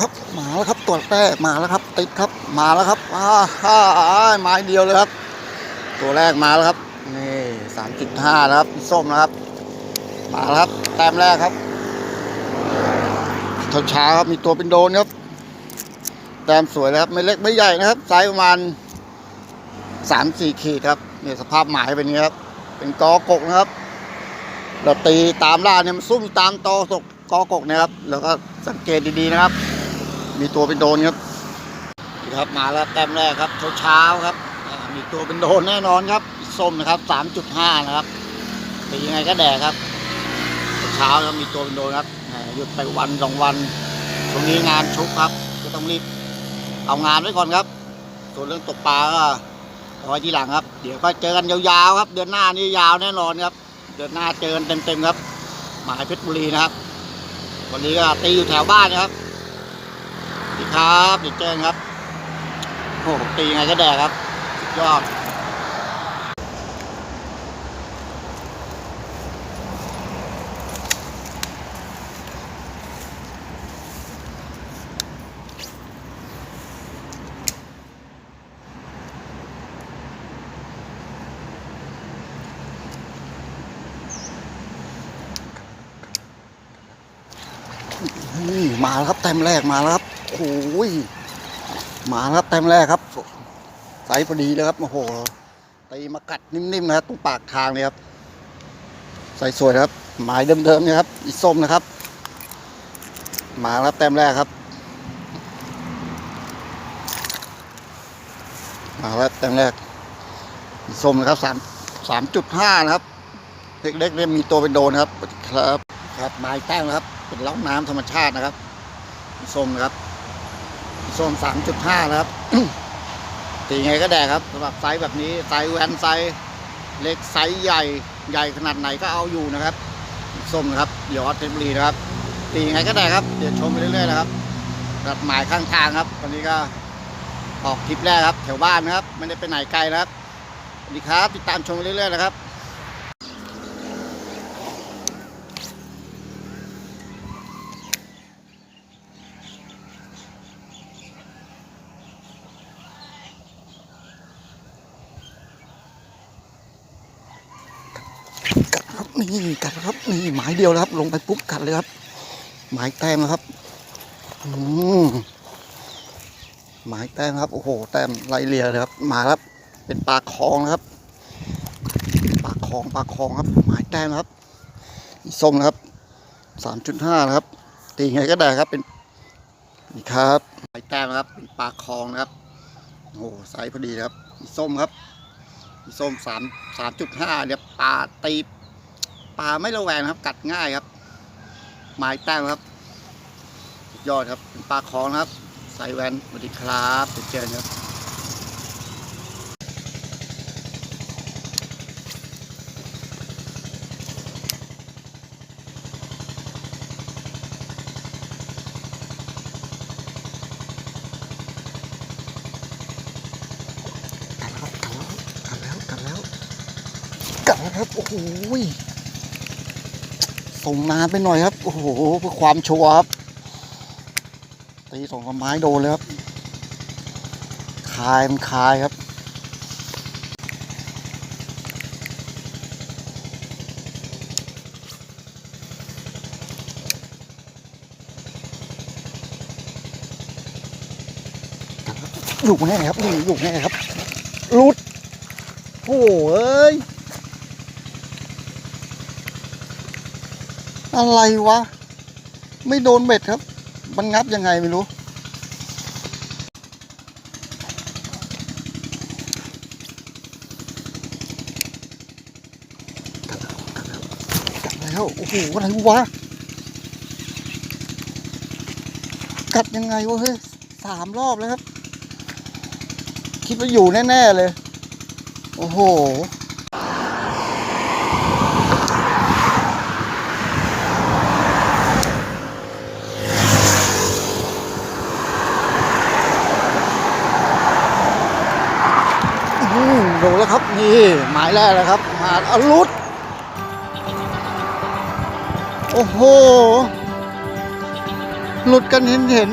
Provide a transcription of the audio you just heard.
ครับมาแล้วครับตัวแรกมาแล้วครับ ติดครับมาแล้วครับอ่าฮ่าไม้เดียวเลยครับ ตัวแรกมาแล้วครับนี่สามจุดห้านะครับส้มนะครับ มาแล้วครับแต้มแรกครับเช้าเช้าครับมีตัวเป็นโดนครับแต้มสวยนะครับไม่เล็กไม่ใหญ่นะครับไซส์ประมาณสามสี่ขีดครับเนี่ยสภาพหมายเป็นนี้ครับ เป็นกอกกนะครับ เราตีตามล่าเนี่ยมันซุ่มตามตอตกกอกกนะครับ แล้วก็สังเกตดีๆนะครับ มีตัวเป็นโดนครับนี่ครับมาแล้วแต้มแรกครับเช้าเช้าๆครับมีตัวเป็นโดนแน่นอนครับส้มนะครับสามจุดห้านะครับตียังไงก็แดกครับ เช้าๆครับมีตัวเป็นโดนครับหยุดไปวันสองวันตรงนี้งานชุกครับ ก็ต้องรีบเอางานไว้ก่อนครับ ส่วนเรื่องตกปลาก็เอาไว้ทีหลังครับ เดี๋ยวก็เจอกันยาวๆครับ เดือนหน้านี่ยาวแน่นอนครับ เดือนหน้าเจอกันเต็มๆครับหมายเพชรบุรีนะครับ วันนี้ก็ตีอยู่แถวบ้านนะครับ ครับเดี๋ยวเจอกันครับโอ้ตียังไงก็แดกครับสุดยอดมาแล้วครับแต้มแรกมาแล้วครับ โอ้ยมาครับแต้มแรกครับไซส์พอดีเลยครับโอ้โหตีมากัดนิ่มๆนะครับตรงปากทางเลยครับใส่สวยครับ หมายเดิมๆเนี่ยครับอีส้มนะครับ มาครับแต้มแรกครับมาแล้วแต้มแรกอีส้มนะครับสามสามจุดห้านะครับเล็กๆเนี่ยมีตัวเป็นโดนครับครับ ครับหมายแต้มนะครับ เป็นร่องน้ำธรรมชาตินะครับส้มนะครับ ส้มสามจุดห้านะครับตีไงก็แดกครับสำหรับไซส์แบบนี้ไซส์แวนไซส์เล็กไซส์ใหญ่ใหญ่ขนาดไหนก็เอาอยู่นะครับส้มนะครับเดี๋ยวออสเทนบุรีนะครับ ตีไงก็ได้ครับเดี๋ยวชมไปเรื่อยๆนะครับรับหมายข้างทางครับวันนี้ก็ออกทริปแรกครับ แถวบ้านนะครับไม่ได้ไปไหนไกลนะครับสวัสดีครับ ติดตามชมไปเรื่อยๆนะครับ กัดครับ นี่กัดครับนี่หมายเดียวนะครับ ลงไปปุ๊บกัดเลยครับ หมายแต้มนะครับอืมหมายแต้มครับโอ้โห แต้มไล่เลียเลยครับ มาครับ เป็นปลาคลองนะครับปลาคลองปลาคลองครับ หมายแต้มครับส้มนะครับสามจุดห้านะครับ ตีไงก็ได้ครับเป็นนี่ครับหมายแต้มนะครับ เป็นปลาคลองนะครับโอ้โหไซส์พอดีครับส้มครับส้มสามสามจุดห้าเนี่ยปลาตี ปลาไม่ระแวงนครับ กัดง่ายครับไม้แต้มครับ ยอดครับเป็นปลาคลองครับใส่แวนสวัสดีครับเจอกันครับกัดแล้วกัดแล้วกัดแล้วกัดแล้วครับ โอ้โห ส่งนานไปหน่อยครับ โอ้โหเพื่อความชัวร์ครับ ตีสองกับไม้โดนเลยครับ คายมันคายครับอยู่แน่ครับอยู่แน่ครับรุดโอ้เอ้ย อะไรวะ ไม่โดนเบ็ดครับ มันงับยังไงไม่รู้กัดแล้วกัดแล้วกัดแล้ว โอ้โห อะไรวะ กัดยังไงวะ เฮ้ยสามรอบแล้วครับ คิดว่าอยู่แน่ ๆ เลย โอ้โห ดูแล้วครับนี่หมายแรกแล้วครับหาอรุตโอ้โห หลุดกันเห็นเห็น